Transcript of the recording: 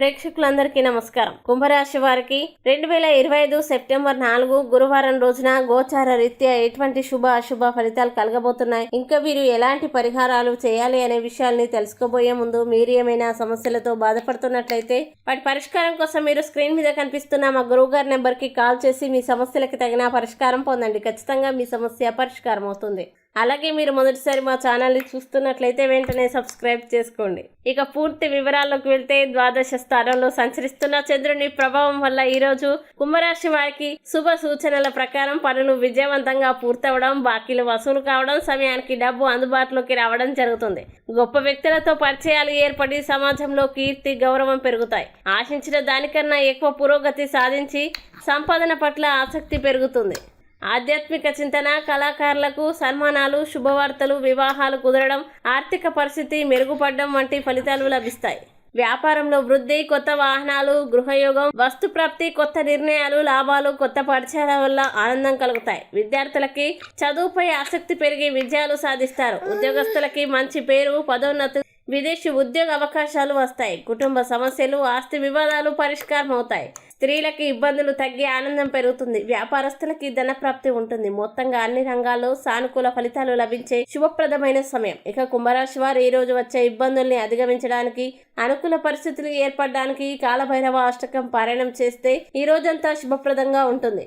ప్రేక్షకులందరికీ నమస్కారం. కుంభరాశి వారికి రెండు వేల ఇరవై ఐదు సెప్టెంబర్ నాలుగు గురువారం రోజున గోచార రీత్యా ఎటువంటి శుభ అశుభ ఫలితాలు కలగబోతున్నాయి? ఇంకా వీరు ఎలాంటి పరిహారాలు చేయాలి అనే విషయాల్ని తెలుసుకోబోయే ముందు మీరు ఏమైనా సమస్యలతో బాధపడుతున్నట్లయితే వాటి పరిష్కారం కోసం మీరు స్క్రీన్ మీద కనిపిస్తున్న మా గురువు గారి నెంబర్కి కాల్ చేసి మీ సమస్యలకు తగిన పరిష్కారం పొందండి. ఖచ్చితంగా మీ సమస్య పరిష్కారం అవుతుంది అలాగే మీరు మొదటిసారి మా ఛానల్ని చూస్తున్నట్లయితే వెంటనే సబ్స్క్రైబ్ చేసుకోండి. ఇక పూర్తి వివరాల్లోకి వెళ్తే ద్వాదశ స్థానంలో సంచరిస్తున్న చంద్రుని ప్రభావం వల్ల ఈరోజు కుంభరాశి వారికి శుభ సూచనల ప్రకారం పనులు విజయవంతంగా పూర్తవడం బాకీలు వసూలు కావడం సమయానికి డబ్బు అందుబాటులోకి రావడం జరుగుతుంది. గొప్ప వ్యక్తులతో పరిచయాలు ఏర్పడి సమాజంలో కీర్తి గౌరవం పెరుగుతాయి. ఆశించిన దానికన్నా ఎక్కువ పురోగతి సాధించి సంపాదన పట్ల ఆసక్తి పెరుగుతుంది. ఆధ్యాత్మిక చింతన కళాకారులకు సన్మానాలు శుభవార్తలు వివాహాలు కుదరడం ఆర్థిక పరిస్థితి మెరుగుపడడం వంటి ఫలితాలు లభిస్తాయి. వ్యాపారంలో వృద్ధి కొత్త వాహనాలు గృహయోగం వస్తు ప్రాప్తి కొత్త నిర్ణయాలు లాభాలు కొత్త పరిచయాల వల్ల ఆనందం కలుగుతాయి. విద్యార్థులకి చదువుపై ఆసక్తి పెరిగి విజయాలు సాధిస్తారు. ఉద్యోగస్తులకి మంచి పేరు పదోన్నతి విదేశీ ఉద్యోగ అవకాశాలు వస్తాయి. కుటుంబ సమస్యలు ఆస్తి వివాదాలు పరిష్కారం అవుతాయి స్త్రీలకి ఇబ్బందులు తగ్గి ఆనందం పెరుగుతుంది. వ్యాపారస్తులకి ధనప్రాప్తి ఉంటుంది. మొత్తంగా అన్ని రంగాల్లో సానుకూల ఫలితాలు లభించే శుభప్రదమైన సమయం. ఇక కుంభరాశి వారు ఈ రోజు వచ్చే ఇబ్బందుల్ని అధిగమించడానికి అనుకూల పరిస్థితులు ఏర్పడడానికి కాలభైరవ అష్టకం పారాయణం చేస్తే ఈ రోజంతా శుభప్రదంగా ఉంటుంది.